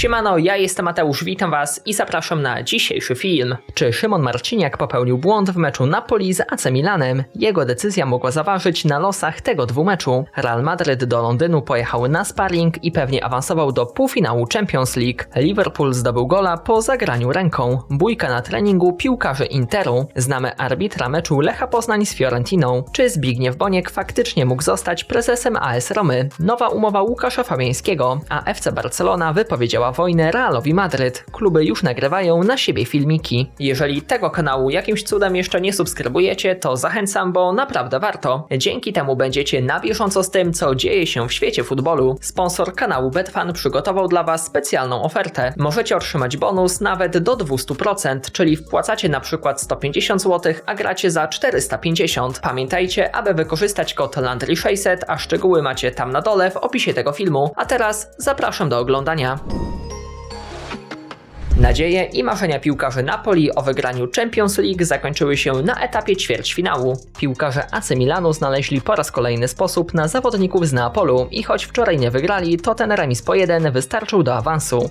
Siemano, ja jestem Mateusz, witam was i zapraszam na dzisiejszy film. Czy Szymon Marciniak popełnił błąd w meczu Napoli z AC Milanem? Jego decyzja mogła zaważyć na losach tego dwumeczu. Real Madryt do Londynu pojechał na sparring i pewnie awansował do półfinału Champions League. Liverpool zdobył gola po zagraniu ręką. Bójka na treningu piłkarzy Interu. Znamy arbitra meczu Lecha Poznań z Fiorentiną. Czy Zbigniew Boniek faktycznie mógł zostać prezesem AS Romy? Nowa umowa Łukasza Fabiańskiego, a FC Barcelona wypowiedziała wojnę Realowi Madryt. Kluby już nagrywają na siebie filmiki. Jeżeli tego kanału jakimś cudem jeszcze nie subskrybujecie, to zachęcam, bo naprawdę warto. Dzięki temu będziecie na bieżąco z tym, co dzieje się w świecie futbolu. Sponsor kanału Betfan przygotował dla Was specjalną ofertę. Możecie otrzymać bonus nawet do 200%, czyli wpłacacie na przykład 150 zł, a gracie za 450. Pamiętajcie, aby wykorzystać kod Landry600, a szczegóły macie tam na dole w opisie tego filmu. A teraz zapraszam do oglądania. Nadzieje i marzenia piłkarzy Napoli o wygraniu Champions League zakończyły się na etapie ćwierćfinału. Piłkarze AC Milanu znaleźli po raz kolejny sposób na zawodników z Neapolu i choć wczoraj nie wygrali, to ten remis po jeden wystarczył do awansu.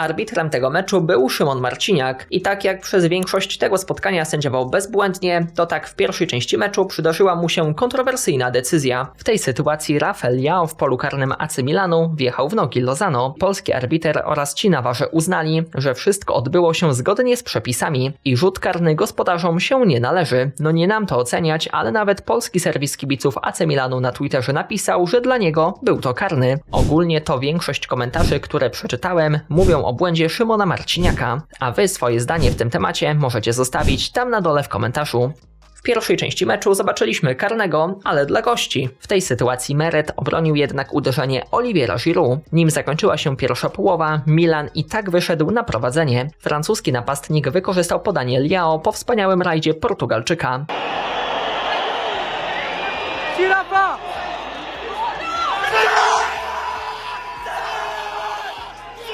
Arbitrem tego meczu był Szymon Marciniak i tak jak przez większość tego spotkania sędziował bezbłędnie, to tak w pierwszej części meczu przydarzyła mu się kontrowersyjna decyzja. W tej sytuacji Rafael Jao w polu karnym AC Milanu wjechał w nogi Lozano. Polski arbiter oraz ci na warze uznali, że wszystko odbyło się zgodnie z przepisami i rzut karny gospodarzom się nie należy. No nie nam to oceniać, ale nawet polski serwis kibiców AC Milanu na Twitterze napisał, że dla niego był to karny. Ogólnie to większość komentarzy, które przeczytałem, mówią o błędzie Szymona Marciniaka, a wy swoje zdanie w tym temacie możecie zostawić tam na dole w komentarzu. W pierwszej części meczu zobaczyliśmy karnego, ale dla gości. W tej sytuacji Meret obronił jednak uderzenie Oliviera Giroud. Nim zakończyła się pierwsza połowa, Milan i tak wyszedł na prowadzenie. Francuski napastnik wykorzystał podanie Liao po wspaniałym rajdzie Portugalczyka.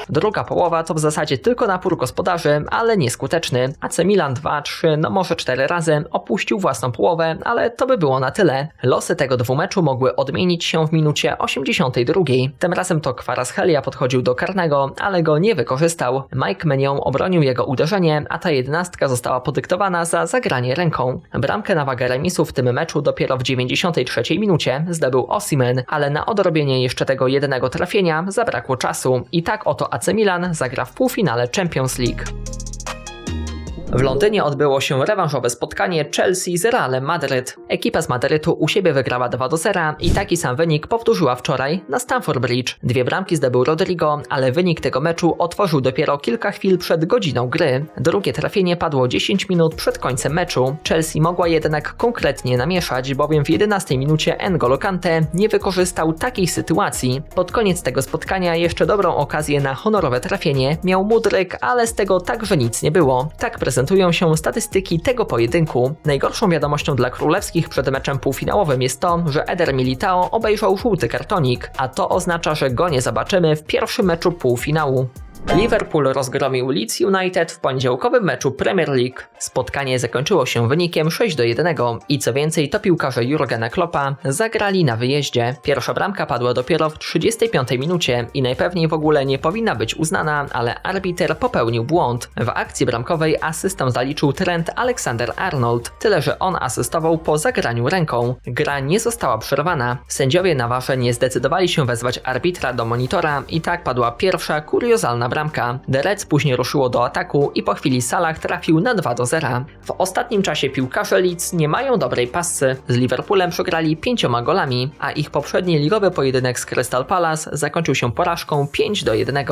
Druga połowa to w zasadzie tylko napór gospodarzy, ale nieskuteczny. AC Milan 2-3, no może 4 razy opuścił własną połowę, ale to by było na tyle. Losy tego dwumeczu mogły odmienić się w minucie 82. Tym razem to Kvaratskhelia podchodził do karnego, ale go nie wykorzystał. Mike Menion obronił jego uderzenie, a ta jedenastka została podyktowana za zagranie ręką. Bramkę na wagę remisu w tym meczu dopiero w 93 minucie zdobył Osimen, ale na odrobienie jeszcze tego jednego trafienia zabrakło czasu. I tak oto AC Milan zagra w półfinale Champions League. W Londynie odbyło się rewanżowe spotkanie Chelsea z Realem Madryt. Ekipa z Madrytu u siebie wygrała 2 do 0 i taki sam wynik powtórzyła wczoraj na Stamford Bridge. Dwie bramki zdobył Rodrigo, ale wynik tego meczu otworzył dopiero kilka chwil przed godziną gry. Drugie trafienie padło 10 minut przed końcem meczu. Chelsea mogła jednak konkretnie namieszać, bowiem w 11 minucie N'Golo Kante nie wykorzystał takiej sytuacji. Pod koniec tego spotkania jeszcze dobrą okazję na honorowe trafienie miał Mudryk, ale z tego także nic nie było. Tak prezentują się statystyki tego pojedynku. Najgorszą wiadomością dla królewskich przed meczem półfinałowym jest to, że Eder Militao obejrzał żółty kartonik, a to oznacza, że go nie zobaczymy w pierwszym meczu półfinału. Liverpool rozgromił Leeds United w poniedziałkowym meczu Premier League. Spotkanie zakończyło się wynikiem 6 do 1 i co więcej to piłkarze Jurgena Kloppa zagrali na wyjeździe. Pierwsza bramka padła dopiero w 35 minucie i najpewniej w ogóle nie powinna być uznana, ale arbiter popełnił błąd. W akcji bramkowej asystę zaliczył Trent Alexander-Arnold, tyle że on asystował po zagraniu ręką. Gra nie została przerwana. Sędziowie na warze nie zdecydowali się wezwać arbitra do monitora i tak padła pierwsza kuriozalna bramka. The Reds później ruszyło do ataku i po chwili Salah trafił na 2 do 0. W ostatnim czasie piłkarze Leeds nie mają dobrej pasy. Z Liverpoolem przegrali pięcioma golami, a ich poprzedni ligowy pojedynek z Crystal Palace zakończył się porażką 5 do 1.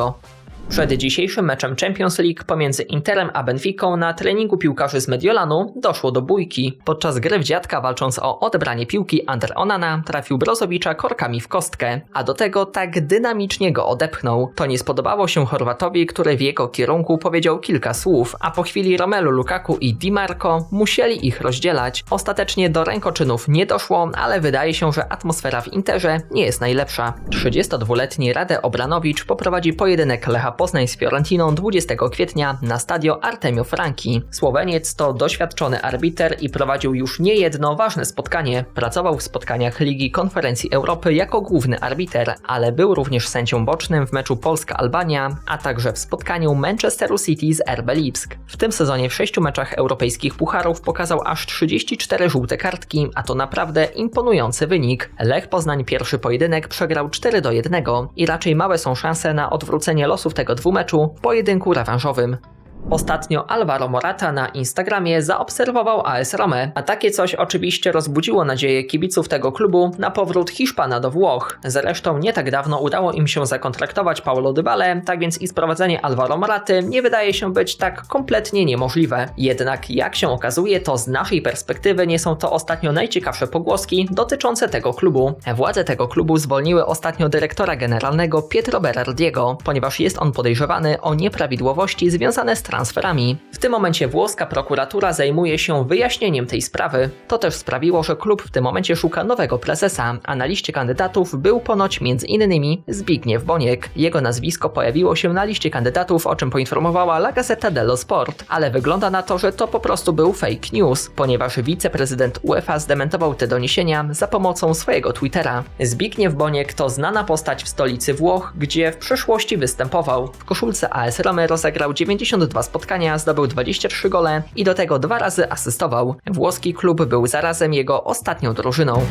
Przed dzisiejszym meczem Champions League pomiędzy Interem a Benficą na treningu piłkarzy z Mediolanu doszło do bójki. Podczas gry w dziadka walcząc o odebranie piłki Ander Onana trafił Brozowicza korkami w kostkę, a do tego tak dynamicznie go odepchnął. To nie spodobało się Chorwatowi, który w jego kierunku powiedział kilka słów, a po chwili Romelu Lukaku i Di Marco musieli ich rozdzielać. Ostatecznie do rękoczynów nie doszło, ale wydaje się, że atmosfera w Interze nie jest najlepsza. 32-letni Rade Obranowicz poprowadzi pojedynek Lecha Poznań z Fiorentiną 20 kwietnia na stadio Artemio Franki. Słoweniec to doświadczony arbiter i prowadził już niejedno ważne spotkanie. Pracował w spotkaniach Ligi Konferencji Europy jako główny arbiter, ale był również sędzią bocznym w meczu Polska-Albania, a także w spotkaniu Manchesteru City z RB Lipsk. W tym sezonie w sześciu meczach europejskich pucharów pokazał aż 34 żółte kartki, a to naprawdę imponujący wynik. Lech Poznań pierwszy pojedynek przegrał 4 do 1 i raczej małe są szanse na odwrócenie losów tego dwumeczu w pojedynku rewanżowym. Ostatnio Alvaro Morata na Instagramie zaobserwował AS Rome, a takie coś oczywiście rozbudziło nadzieję kibiców tego klubu na powrót Hiszpana do Włoch. Zresztą nie tak dawno udało im się zakontraktować Paulo Dybale, tak więc i sprowadzenie Alvaro Moraty nie wydaje się być tak kompletnie niemożliwe. Jednak jak się okazuje, to z naszej perspektywy nie są to ostatnio najciekawsze pogłoski dotyczące tego klubu. Władze tego klubu zwolniły ostatnio dyrektora generalnego Pietro Berardiego, ponieważ jest on podejrzewany o nieprawidłowości związane z transferami. W tym momencie włoska prokuratura zajmuje się wyjaśnieniem tej sprawy. To też sprawiło, że klub w tym momencie szuka nowego prezesa, a na liście kandydatów był ponoć m.in. Zbigniew Boniek. Jego nazwisko pojawiło się na liście kandydatów, o czym poinformowała La Gazzetta dello Sport, ale wygląda na to, że to po prostu był fake news, ponieważ wiceprezydent UEFA zdementował te doniesienia za pomocą swojego Twittera. Zbigniew Boniek to znana postać w stolicy Włoch, gdzie w przeszłości występował. W koszulce AS Rome rozegrał 92 spotkania, zdobył 23 gole i do tego dwa razy asystował. Włoski klub był zarazem jego ostatnią drużyną.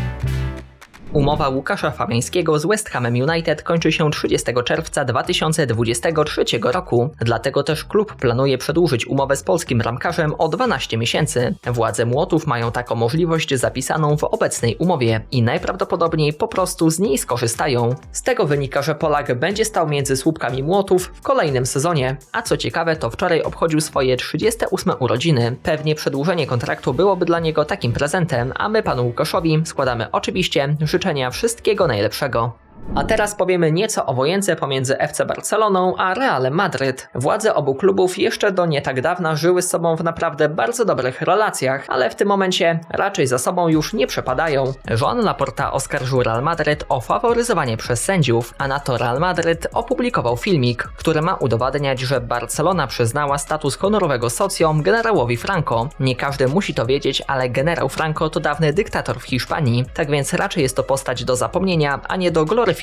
Umowa Łukasza Fabiańskiego z West Hamem United kończy się 30 czerwca 2023 roku. Dlatego też klub planuje przedłużyć umowę z polskim ramkarzem o 12 miesięcy. Władze Młotów mają taką możliwość zapisaną w obecnej umowie i najprawdopodobniej po prostu z niej skorzystają. Z tego wynika, że Polak będzie stał między słupkami Młotów w kolejnym sezonie. A co ciekawe, to wczoraj obchodził swoje 38 urodziny. Pewnie przedłużenie kontraktu byłoby dla niego takim prezentem, a my panu Łukaszowi składamy oczywiście życzenia wszystkiego najlepszego. A teraz powiemy nieco o wojence pomiędzy FC Barceloną a Realem Madryt. Władze obu klubów jeszcze do nie tak dawna żyły z sobą w naprawdę bardzo dobrych relacjach, ale w tym momencie raczej za sobą już nie przepadają. Joan Laporta oskarżył Real Madryt o faworyzowanie przez sędziów, a na to Real Madryt opublikował filmik, który ma udowadniać, że Barcelona przyznała status honorowego socjom generałowi Franco. Nie każdy musi to wiedzieć, ale generał Franco to dawny dyktator w Hiszpanii, tak więc raczej jest to postać do zapomnienia, a nie do gloryfikacji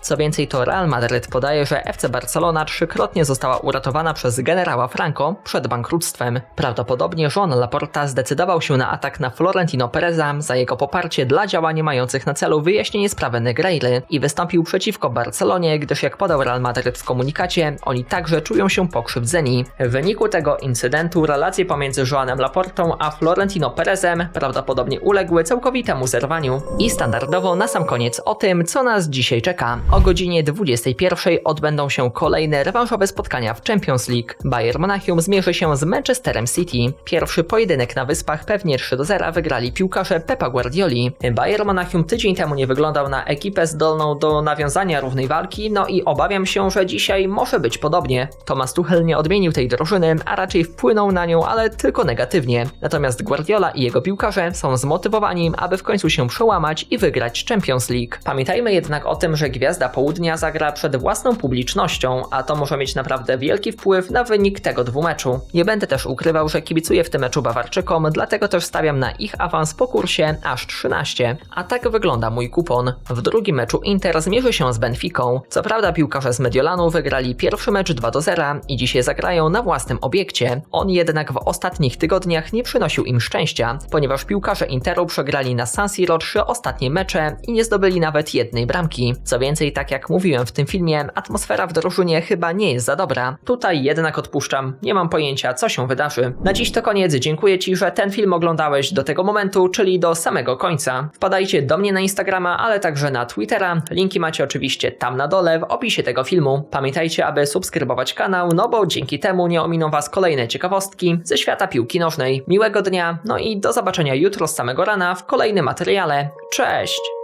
co więcej, to Real Madrid podaje, że FC Barcelona trzykrotnie została uratowana przez generała Franco przed bankructwem. Prawdopodobnie Jean Laporta zdecydował się na atak na Florentino Pereza za jego poparcie dla działań mających na celu wyjaśnienie sprawy Negreiry i wystąpił przeciwko Barcelonie, gdyż jak podał Real Madrid w komunikacie, oni także czują się pokrzywdzeni. W wyniku tego incydentu relacje pomiędzy Joanem Laportą a Florentino Perezem prawdopodobnie uległy całkowitemu zerwaniu. I standardowo na sam koniec o tym, co nas dzisiaj czeka. O godzinie 21 odbędą się kolejne rewanżowe spotkania w Champions League. Bayern Monachium zmierzy się z Manchesterem City. Pierwszy pojedynek na Wyspach pewnie 3 do 0 wygrali piłkarze Pepa Guardioli. Bayern Monachium tydzień temu nie wyglądał na ekipę zdolną do nawiązania równej walki, no i obawiam się, że dzisiaj może być podobnie. Thomas Tuchel nie odmienił tej drużyny, a raczej wpłynął na nią, ale tylko negatywnie. Natomiast Guardiola i jego piłkarze są zmotywowani, aby w końcu się przełamać i wygrać Champions League. Pamiętajmy jednak o tym, że Gwiazda Południa zagra przed własną publicznością, a to może mieć naprawdę wielki wpływ na wynik tego dwumeczu. Nie będę też ukrywał, że kibicuję w tym meczu Bawarczykom, dlatego też stawiam na ich awans po kursie aż 13. A tak wygląda mój kupon. W drugim meczu Inter zmierzy się z Benficą. Co prawda piłkarze z Mediolanu wygrali pierwszy mecz 2 do 0 i dzisiaj zagrają na własnym obiekcie. On jednak w ostatnich tygodniach nie przynosił im szczęścia, ponieważ piłkarze Interu przegrali na San Siro trzy ostatnie mecze i nie zdobyli nawet jednej bramki. Co więcej, tak jak mówiłem w tym filmie, atmosfera w drużynie chyba nie jest za dobra. Tutaj jednak odpuszczam, nie mam pojęcia co się wydarzy. Na dziś to koniec, dziękuję Ci, że ten film oglądałeś do tego momentu, czyli do samego końca. Wpadajcie do mnie na Instagrama, ale także na Twittera, linki macie oczywiście tam na dole w opisie tego filmu. Pamiętajcie, aby subskrybować kanał, no bo dzięki temu nie ominą Was kolejne ciekawostki ze świata piłki nożnej. Miłego dnia, no i do zobaczenia jutro z samego rana w kolejnym materiale. Cześć!